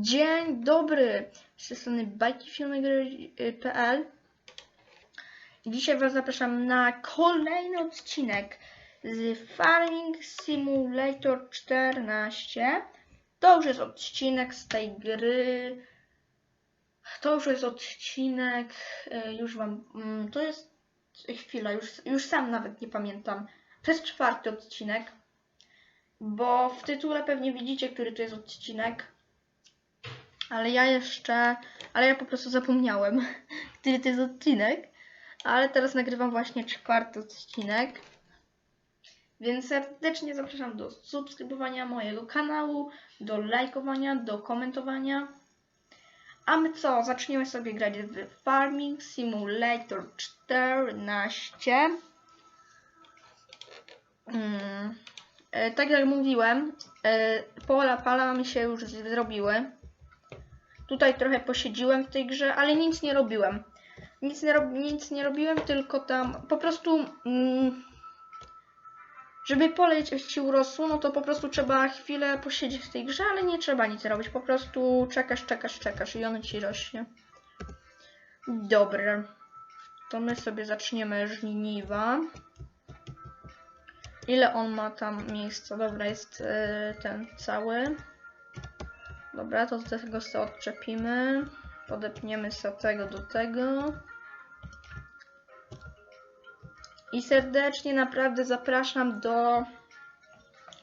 Dzień dobry, z strony bajkifilmy.pl Dzisiaj Was zapraszam na kolejny odcinek z Farming Simulator 14. To już jest odcinek z tej gry. To już jest odcinek, e, już Wam, mm, to jest chwila, już, już sam nawet nie pamiętam. To jest czwarty odcinek, bo w tytule pewnie widzicie, który to jest odcinek. Ale ja jeszcze, ale ja po prostu zapomniałem, który to jest odcinek. Ale teraz nagrywam właśnie czwarty odcinek. Więc serdecznie zapraszam do subskrybowania mojego kanału, do lajkowania, do komentowania. A my co? Zaczniemy sobie grać w Farming Simulator 14. Mm. E, tak jak mówiłem, e, pola pala mi się już zrobiły. Tutaj trochę posiedziłem w tej grze, ale nic nie robiłem. Nic nie, rob, nic nie robiłem, tylko tam po prostu, mm, żeby pole ci urosło, no to po prostu trzeba chwilę posiedzieć w tej grze, ale nie trzeba nic robić. Po prostu czekasz, czekasz, czekasz i ono ci rośnie. Dobra. To my sobie zaczniemy żniwa. Ile on ma tam miejsca? Dobra, jest y, ten cały. Dobra, to do tego sobie odczepimy. Podepniemy sobie tego do tego. I serdecznie naprawdę zapraszam do,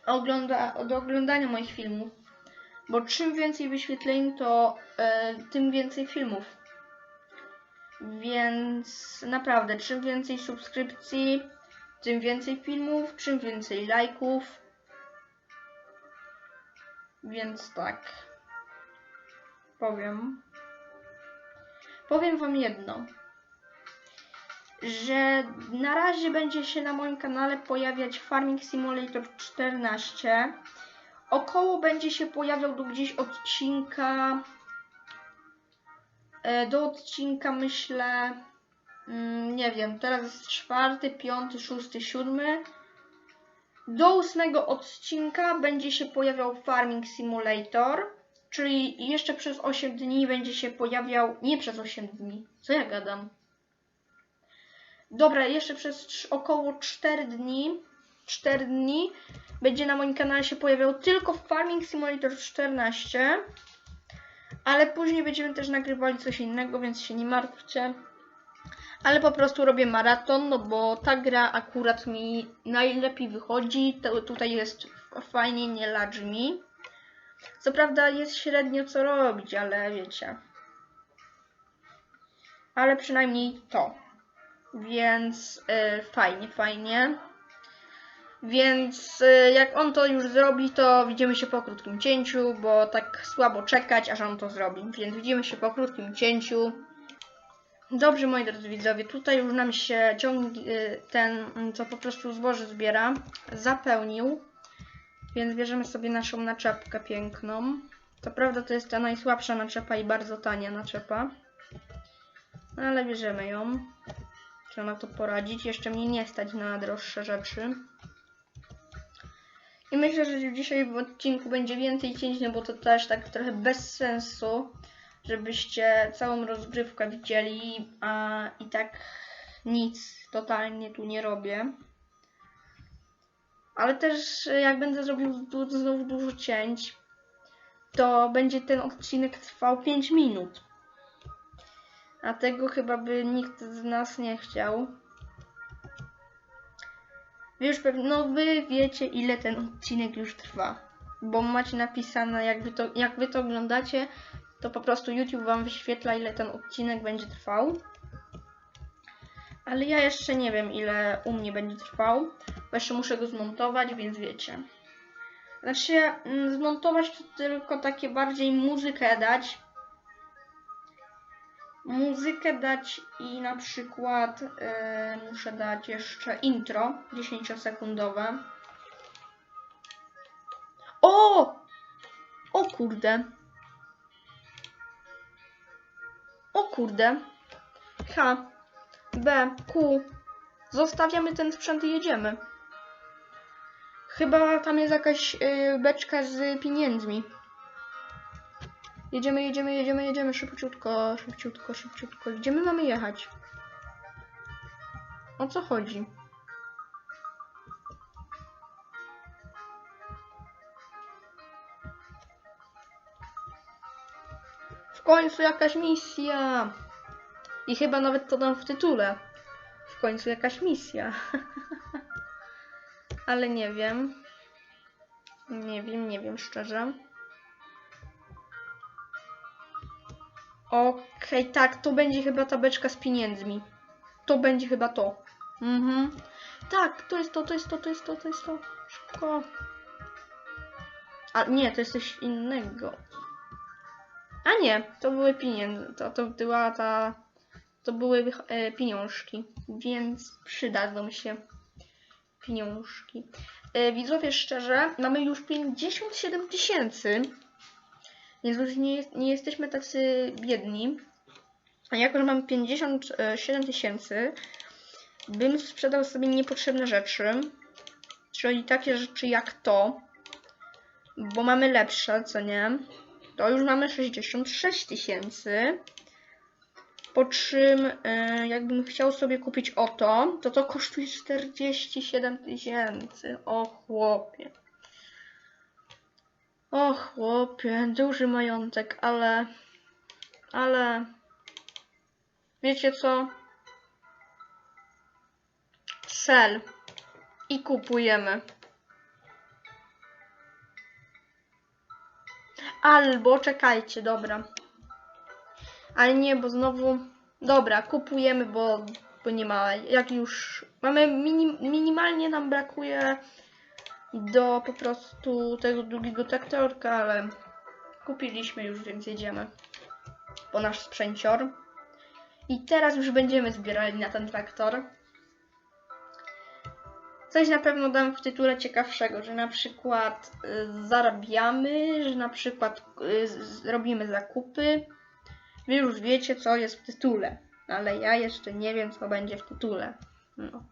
ogląda, do oglądania moich filmów. Bo czym więcej wyświetleń, to e, tym więcej filmów. Więc naprawdę, czym więcej subskrypcji, tym więcej filmów, czym więcej lajków. Więc tak. Powiem. Powiem wam jedno. Że na razie będzie się na moim kanale pojawiać Farming Simulator 14. Około będzie się pojawiał do gdzieś odcinka. e, Do odcinka myślę. mm, Nie wiem, teraz jest czwarty, piąty, szósty, siódmy. Do ósmego odcinka będzie się pojawiał Farming Simulator, czyli jeszcze przez 8 dni będzie się pojawiał. Nie przez 8 dni, co ja gadam? Dobra, jeszcze przez około 4 dni, 4 dni będzie na moim kanale się pojawiał tylko Farming Simulator 14, ale później będziemy też nagrywali coś innego, więc się nie martwcie. Ale po prostu robię maraton, no bo ta gra akurat mi najlepiej wychodzi. To, tutaj jest fajnie, nie ladzi mi. Co prawda jest średnio co robić, ale wiecie. Ale przynajmniej to. Więc y, fajnie, fajnie. Więc y, jak on to już zrobi, to widzimy się po krótkim cięciu, bo tak słabo czekać, aż on to zrobi. Więc widzimy się po krótkim cięciu. Dobrze, moi drodzy widzowie, tutaj już nam się ciągnik, y, ten, co po prostu zboże zbiera, zapełnił. Więc bierzemy sobie naszą naczepkę piękną. To prawda to jest ta najsłabsza naczepa i bardzo tania naczepa. No ale bierzemy ją. Trzeba na to poradzić. Jeszcze mnie nie stać na droższe rzeczy. I myślę, że w odcinku będzie więcej cięć, no bo to też tak trochę bez sensu, żebyście całą rozgrywkę widzieli, a i tak nic totalnie tu nie robię. Ale też jak będę zrobił znowu dużo cięć, to będzie ten odcinek trwał 5 minut. A tego chyba by nikt z nas nie chciał. Wy już pewnie, no wy wiecie ile ten odcinek już trwa. Bo macie napisane, jak wy, to, jak wy to oglądacie, to po prostu YouTube wam wyświetla ile ten odcinek będzie trwał. Ale ja jeszcze nie wiem ile u mnie będzie trwał, bo jeszcze muszę go zmontować, więc wiecie. Znaczy mm, zmontować to tylko takie bardziej muzykę dać. Muzykę dać i na przykład e, muszę dać jeszcze intro 10-sekundowe. O! O kurde. O kurde. H, B, Q. Zostawiamy ten sprzęt i jedziemy. Chyba tam jest jakaś y, beczka z pieniędzmi. Jedziemy, jedziemy, jedziemy, jedziemy szybciutko, szybciutko, szybciutko. Gdzie my mamy jechać? O co chodzi? W końcu jakaś misja! I chyba nawet to dam w tytule. W końcu jakaś misja. Ale nie wiem. Nie wiem, nie wiem szczerze. Okej, tak, to będzie chyba ta beczka z pieniędzmi. To będzie chyba to. Mhm. Tak, to jest to, to jest to, to jest to, to jest to. Szybko. A nie, to jest coś innego. A nie, to były pieniądze. To, to była ta. To były e, pieniążki, więc przydadzą się pieniążki. E, widzowie, szczerze, mamy już 57 tysięcy, więc już nie, nie jesteśmy tacy biedni. A jako, że mam 57 tysięcy, bym sprzedał sobie niepotrzebne rzeczy, czyli takie rzeczy jak to, bo mamy lepsze, co nie? To już mamy 66 tysięcy. Po czym, e, jakbym chciał sobie kupić oto, to to kosztuje 47 tysięcy. O chłopie. O chłopie, duży majątek, ale. Ale. Wiecie co? Sell. I kupujemy. Albo czekajcie, dobra. Ale nie, bo znowu. Dobra, kupujemy, bo, bo nie ma. Jak już. Mamy minim, minimalnie nam brakuje do po prostu tego drugiego traktorka, ale kupiliśmy już, więc jedziemy po nasz sprzęcior. I teraz już będziemy zbierali na ten traktor. Coś na pewno dam w tytule ciekawszego, że na przykład y, zarabiamy, że na przykład y, robimy zakupy. Wy już wiecie, co jest w tytule, ale ja jeszcze nie wiem, co będzie w tytule. No.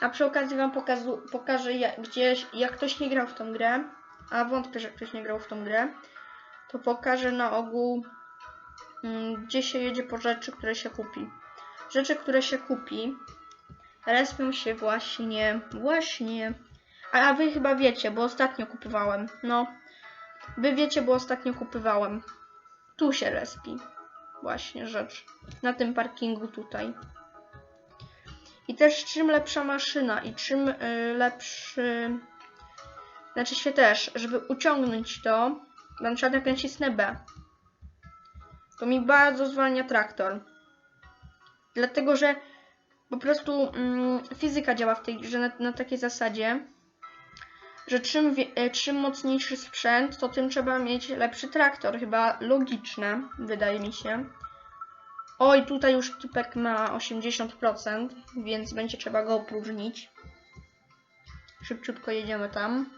A przy okazji Wam pokazu, pokażę ja, gdzieś, jak ktoś nie grał w tą grę, a wątpię, że ktoś nie grał w tą grę, to pokażę na ogół, mm, gdzie się jedzie po rzeczy, które się kupi. Rzeczy, które się kupi, respią się właśnie, właśnie. A, a Wy chyba wiecie, bo ostatnio kupywałem. No, Wy wiecie, bo ostatnio kupywałem. Tu się respi. Właśnie rzecz. Na tym parkingu tutaj. I też czym lepsza maszyna i czym y, lepszy... Znaczy się też, żeby uciągnąć to, na przykład jak nacisnę B, to mi bardzo zwalnia traktor. Dlatego, że po prostu mm, fizyka działa w tej grze na, na takiej zasadzie, że czym, e, czym mocniejszy sprzęt, to tym trzeba mieć lepszy traktor. Chyba logiczne, wydaje mi się. Oj, tutaj już typek ma 80%, więc będzie trzeba go opróżnić. Szybciutko jedziemy tam.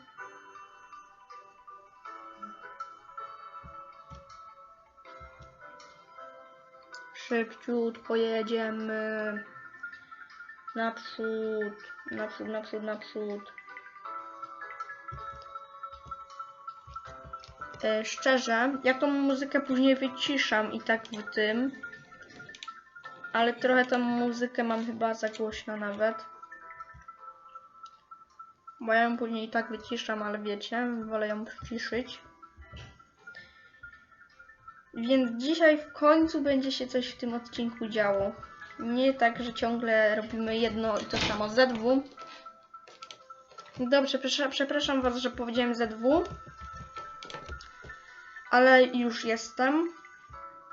Szybciutko jedziemy. Naprzód, naprzód, naprzód, naprzód. E, szczerze, ja tą muzykę później wyciszam i tak w tym. Ale trochę tą muzykę mam chyba za głośno nawet. Bo ja ją później i tak wyciszam, ale wiecie, wolę ją przyciszyć. Więc dzisiaj w końcu będzie się coś w tym odcinku działo. Nie tak, że ciągle robimy jedno i to samo ZW. Dobrze, przepraszam, przepraszam Was, że powiedziałem ZW. Ale już jestem.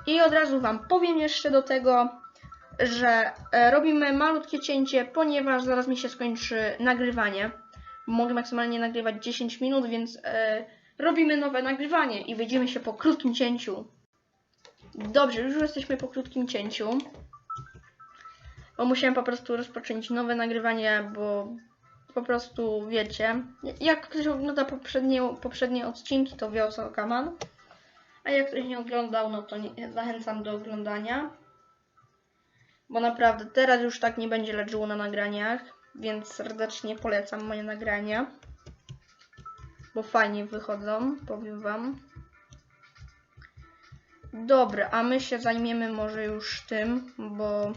I od razu Wam powiem jeszcze do tego, że e, robimy malutkie cięcie, ponieważ zaraz mi się skończy nagrywanie. Mogę maksymalnie nagrywać 10 minut, więc e, robimy nowe nagrywanie i wyjdziemy się po krótkim cięciu. Dobrze, już jesteśmy po krótkim cięciu. Bo musiałem po prostu rozpocząć nowe nagrywanie, bo po prostu wiecie, jak ktoś ogląda poprzednie, poprzednie odcinki, to wie o co kaman. A jak ktoś nie oglądał, no to nie, zachęcam do oglądania. Bo naprawdę teraz już tak nie będzie leżyło na nagraniach, więc serdecznie polecam moje nagrania. Bo fajnie wychodzą, powiem wam. Dobra, a my się zajmiemy może już tym, bo...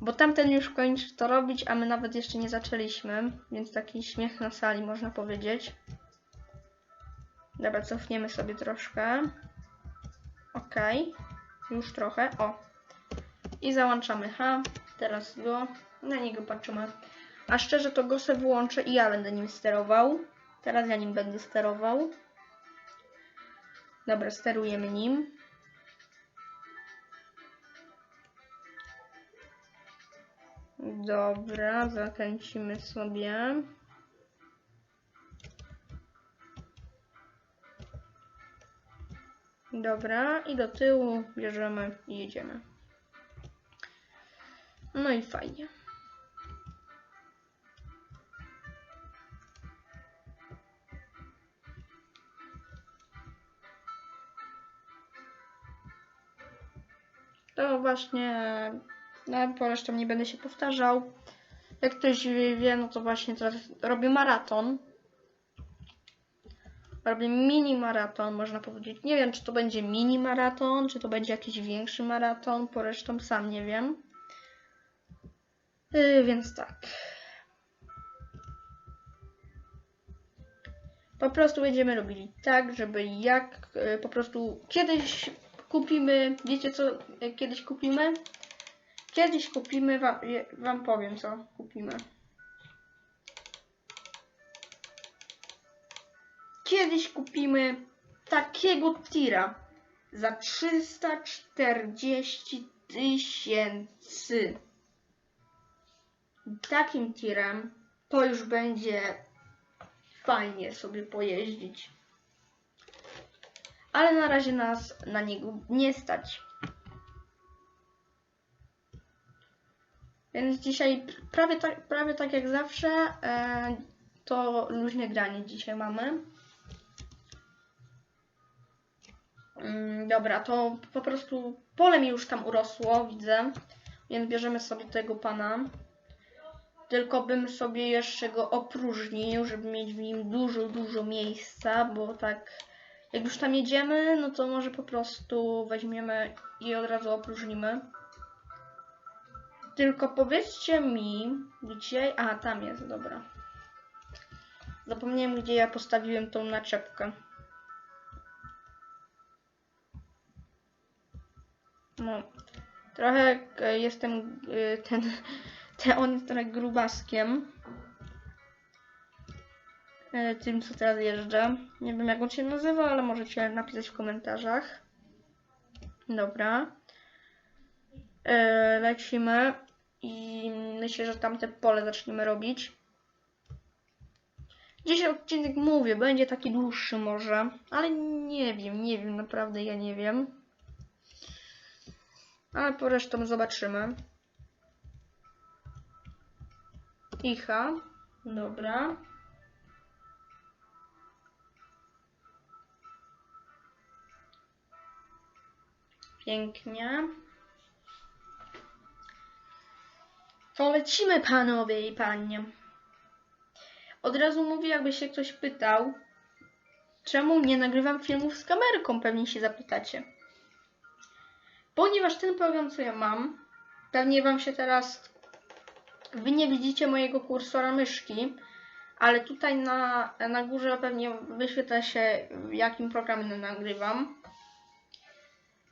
Bo tamten już kończy to robić, a my nawet jeszcze nie zaczęliśmy, więc taki śmiech na sali można powiedzieć. Dobra, cofniemy sobie troszkę. Okej, już trochę, o. I załączamy H, teraz go, na niego patrzymy. A szczerze to go sobie wyłączę i ja będę nim sterował. Teraz ja nim będę sterował. Dobra, sterujemy nim. Dobra, zakręcimy sobie. Dobra, i do tyłu bierzemy i jedziemy. No i fajnie. To właśnie, no po resztę nie będę się powtarzał. Jak ktoś wie, no to właśnie teraz robię maraton. Robię mini maraton, można powiedzieć. Nie wiem, czy to będzie mini maraton, czy to będzie jakiś większy maraton, po resztą sam nie wiem. Yy, więc tak. Po prostu będziemy robili tak, żeby jak yy, po prostu kiedyś kupimy, wiecie co yy, kiedyś kupimy? Kiedyś kupimy, wam powiem co kupimy. Kiedyś kupimy takiego tira za 340 tysięcy. Takim tirem to już będzie fajnie sobie pojeździć. Ale na razie nas na niego nie stać. Więc dzisiaj prawie tak, prawie tak jak zawsze e, to luźne granie dzisiaj mamy. Dobra, to po prostu pole mi już tam urosło, widzę. Więc bierzemy sobie tego pana. Tylko bym sobie jeszcze go opróżnił, żeby mieć w nim dużo, dużo miejsca, bo tak jak już tam jedziemy, no to może po prostu weźmiemy i od razu opróżnimy. Tylko powiedzcie mi, gdzie... A, tam jest, dobra. Zapomniałem, gdzie ja postawiłem tą naczepkę. No, trochę e, jestem e, ten, ten on jest trochę grubaskiem. E, Tym, co teraz jeżdżę. Nie wiem, jak on się nazywa, ale możecie napisać w komentarzach. Dobra. Lecimy i myślę, że tamte pole zaczniemy robić. Dzisiaj odcinek mówię, będzie taki dłuższy może, ale nie wiem, nie wiem, naprawdę ja nie wiem. Ale po resztę zobaczymy. Icha. Dobra. Pięknie. To lecimy, panowie i panie. Od razu mówię, jakby się ktoś pytał, czemu nie nagrywam filmów z kamerką, pewnie się zapytacie. Ponieważ ten program, co ja mam, pewnie Wam się teraz. Wy nie widzicie mojego kursora myszki, ale tutaj na, na górze pewnie wyświetla się, jakim programem nagrywam.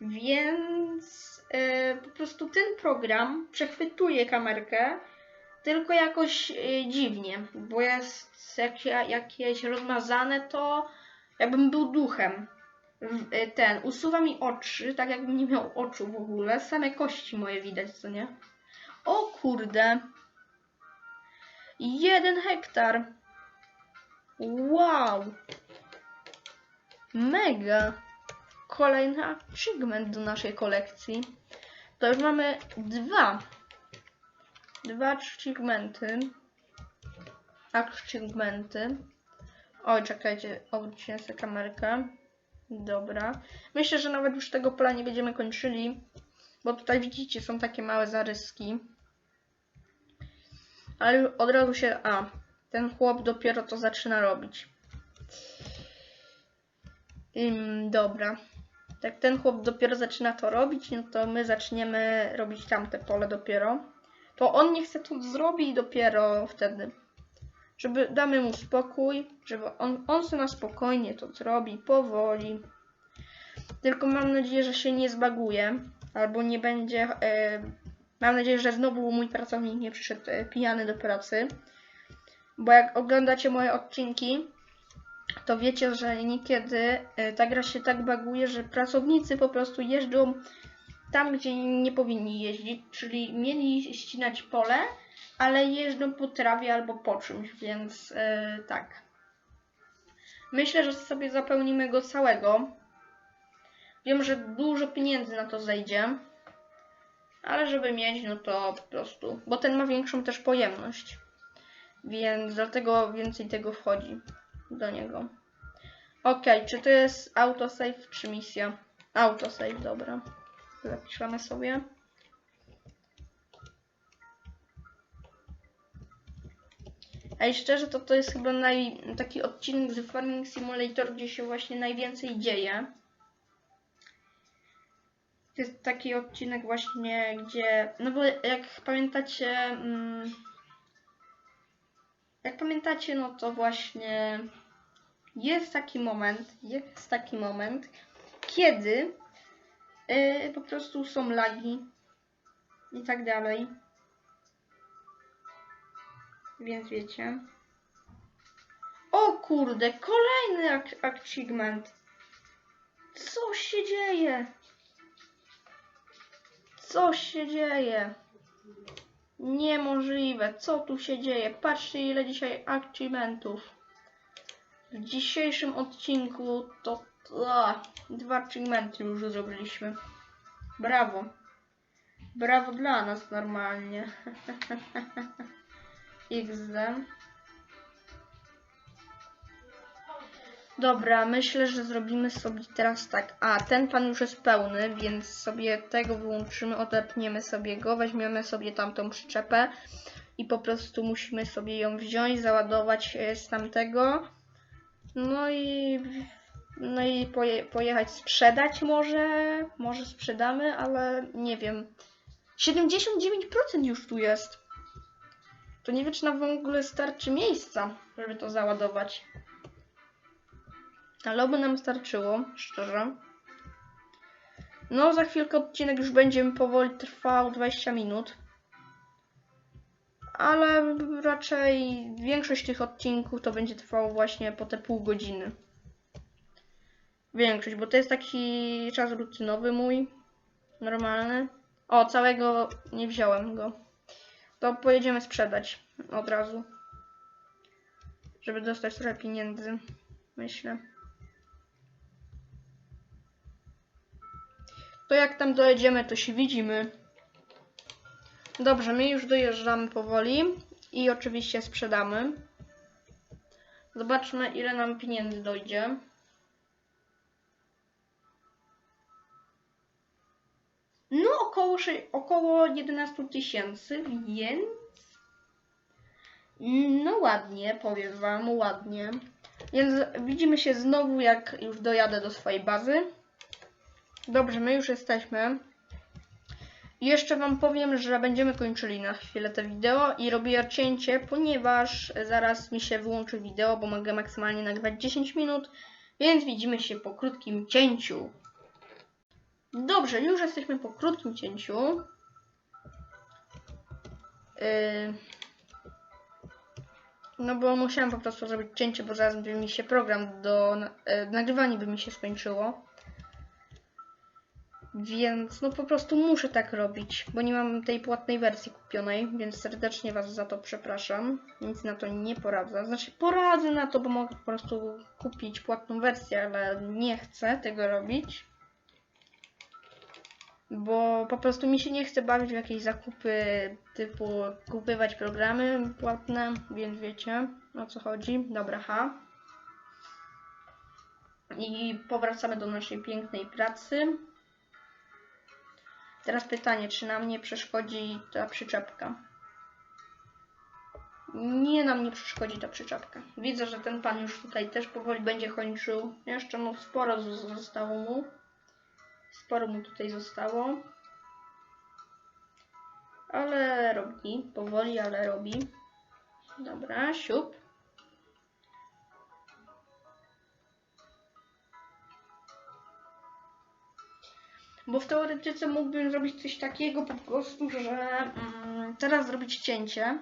Więc e, po prostu ten program przechwytuje kamerkę, tylko jakoś e, dziwnie, bo jest jak, jakieś rozmazane to, jakbym był duchem ten, usuwa mi oczy, tak jakbym nie miał oczu w ogóle. Same kości moje widać, co nie? O kurde. Jeden hektar. Wow. Mega. Kolejny achievement do naszej kolekcji. To już mamy dwa. Dwa achievementy. Achievementy. Oj, czekajcie, obróćcie sobie kamerkę. Dobra. Myślę, że nawet już tego pola nie będziemy kończyli, bo tutaj widzicie, są takie małe zaryski. Ale od razu się... A, ten chłop dopiero to zaczyna robić. Ym, dobra. Jak ten chłop dopiero zaczyna to robić, no to my zaczniemy robić tamte pole dopiero. To on nie chce to zrobić dopiero wtedy. Żeby damy mu spokój, żeby on, on sobie na spokojnie to zrobi, powoli. Tylko mam nadzieję, że się nie zbaguje, albo nie będzie. E, mam nadzieję, że znowu mój pracownik nie przyszedł e, pijany do pracy. Bo jak oglądacie moje odcinki, to wiecie, że niekiedy e, ta gra się tak baguje, że pracownicy po prostu jeżdżą tam, gdzie nie powinni jeździć, czyli mieli ścinać pole, ale jeżdżą po trawie albo po czymś, więc e, tak. Myślę, że sobie zapełnimy go całego. Wiem, że dużo pieniędzy na to zejdzie, ale żeby mieć, no to po prostu, bo ten ma większą też pojemność, więc dlatego więcej tego wchodzi do niego. Ok, czy to jest autosave czy misja? Autosave, dobra. Zapiszemy sobie. I szczerze, to to jest chyba naj, taki odcinek z Farming Simulator, gdzie się właśnie najwięcej dzieje. To jest taki odcinek właśnie, gdzie, no bo jak pamiętacie, mm, jak pamiętacie, no to właśnie jest taki moment, jest taki moment, kiedy yy, po prostu są lagi i tak dalej. Więc wiecie. O kurde, kolejny achievement. Co się dzieje? Co się dzieje? Niemożliwe. Co tu się dzieje? Patrzcie ile dzisiaj achievementów. W dzisiejszym odcinku to dwa achievementy już zrobiliśmy. Brawo. Brawo dla nas normalnie. XD. Dobra, myślę, że zrobimy sobie teraz tak. A, ten pan już jest pełny, więc sobie tego wyłączymy, odepniemy sobie go, weźmiemy sobie tamtą przyczepę i po prostu musimy sobie ją wziąć, załadować e, z tamtego. No i no i poje, pojechać sprzedać może, może sprzedamy, ale nie wiem. 79% już tu jest. To nie wiem, czy nam w ogóle starczy miejsca, żeby to załadować. Ale oby nam starczyło, szczerze. No, za chwilkę odcinek już będzie powoli trwał 20 minut. Ale raczej większość tych odcinków to będzie trwało właśnie po te pół godziny. Większość, bo to jest taki czas rutynowy mój. Normalny. O, całego nie wziąłem go. To pojedziemy sprzedać od razu. Żeby dostać trochę pieniędzy. Myślę. To jak tam dojedziemy, to się widzimy. Dobrze, my już dojeżdżamy powoli. I oczywiście sprzedamy. Zobaczmy, ile nam pieniędzy dojdzie. Około, około 11 tysięcy, więc. No, ładnie, powiem Wam, ładnie. Więc widzimy się znowu, jak już dojadę do swojej bazy. Dobrze, my już jesteśmy. Jeszcze Wam powiem, że będziemy kończyli na chwilę te wideo i robię cięcie, ponieważ zaraz mi się wyłączy wideo, bo mogę maksymalnie nagrywać 10 minut, więc widzimy się po krótkim cięciu. Dobrze, już jesteśmy po krótkim cięciu. Yy... No bo musiałam po prostu zrobić cięcie, bo zaraz by mi się program do yy, nagrywania by mi się skończyło. Więc no po prostu muszę tak robić, bo nie mam tej płatnej wersji kupionej, więc serdecznie Was za to przepraszam. Nic na to nie poradzę. Znaczy poradzę na to, bo mogę po prostu kupić płatną wersję, ale nie chcę tego robić. Bo po prostu mi się nie chce bawić w jakieś zakupy typu kupywać programy płatne, więc wiecie o co chodzi. Dobra, ha. I powracamy do naszej pięknej pracy. Teraz pytanie, czy nam nie przeszkodzi ta przyczepka? Nie nam nie przeszkodzi ta przyczepka. Widzę, że ten pan już tutaj też powoli będzie kończył. Jeszcze no sporo zostało mu. Sporo mu tutaj zostało. Ale robi, powoli, ale robi. Dobra, siup. Bo w teoretyce mógłbym zrobić coś takiego po prostu, że mm, teraz zrobić cięcie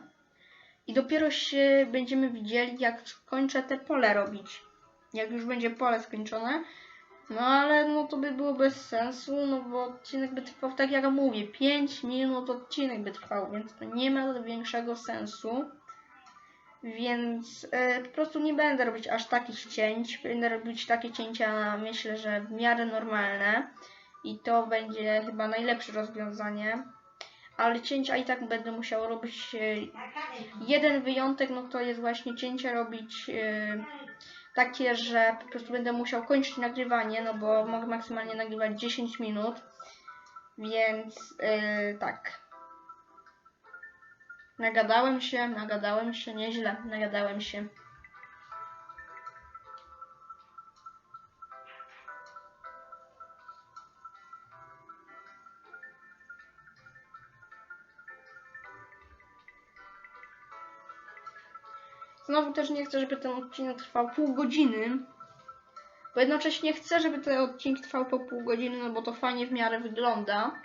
i dopiero się będziemy widzieli, jak skończę te pole robić. Jak już będzie pole skończone. No ale no to by było bez sensu, no bo odcinek by trwał, tak jak mówię, 5 minut odcinek by trwał, więc to nie ma większego sensu. Więc e, po prostu nie będę robić aż takich cięć. Będę robić takie cięcia, myślę, że w miarę normalne. I to będzie chyba najlepsze rozwiązanie. Ale cięcia i tak będę musiał robić. E, jeden wyjątek, no to jest właśnie cięcia robić e, takie, że po prostu będę musiał kończyć nagrywanie, no bo mogę maksymalnie nagrywać 10 minut. Więc e, tak. Nagadałem się, nagadałem się, nieźle, nagadałem się. Znowu też nie chcę, żeby ten odcinek trwał pół godziny. Bo jednocześnie chcę, żeby ten odcinek trwał po pół godziny, no bo to fajnie w miarę wygląda.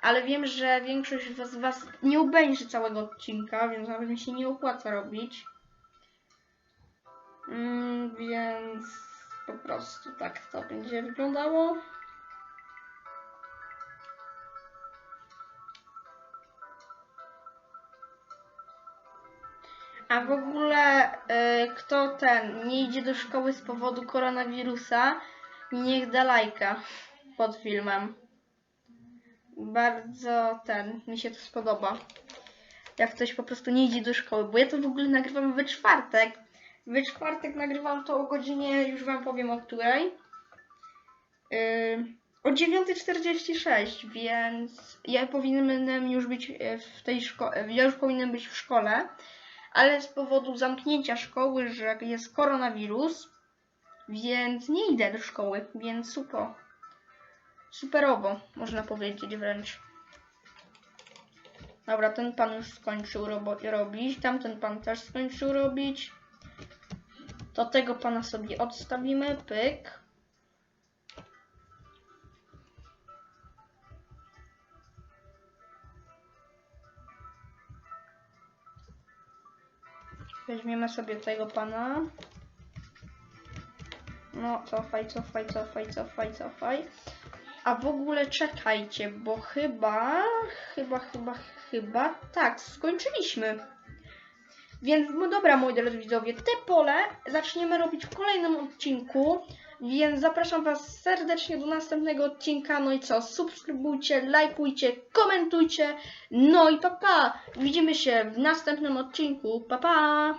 Ale wiem, że większość z Was nie obejrzy całego odcinka, więc nawet mi się nie opłaca robić. Mm, więc po prostu tak to będzie wyglądało. A w ogóle y, kto ten nie idzie do szkoły z powodu koronawirusa, niech da lajka pod filmem. Bardzo ten, mi się to spodoba. Jak ktoś po prostu nie idzie do szkoły, bo ja to w ogóle nagrywam we czwartek. We czwartek nagrywam to o godzinie, już wam powiem o której. Yy, o 9.46, więc ja powinienem już być w tej szkole, ja już powinienem być w szkole, ale z powodu zamknięcia szkoły, że jest koronawirus, więc nie idę do szkoły, więc super. Superowo, można powiedzieć wręcz. Dobra, ten pan już skończył robo- robić, tamten pan też skończył robić. To tego pana sobie odstawimy, pyk. Weźmiemy sobie tego pana. No, cofaj, cofaj, cofaj, cofaj, cofaj. A w ogóle czekajcie, bo chyba, chyba, chyba, chyba, tak, skończyliśmy. Więc, no dobra, moi drodzy widzowie, te pole zaczniemy robić w kolejnym odcinku, więc zapraszam Was serdecznie do następnego odcinka. No i co, subskrybujcie, lajkujcie, komentujcie, no i pa pa! Widzimy się w następnym odcinku, pa pa!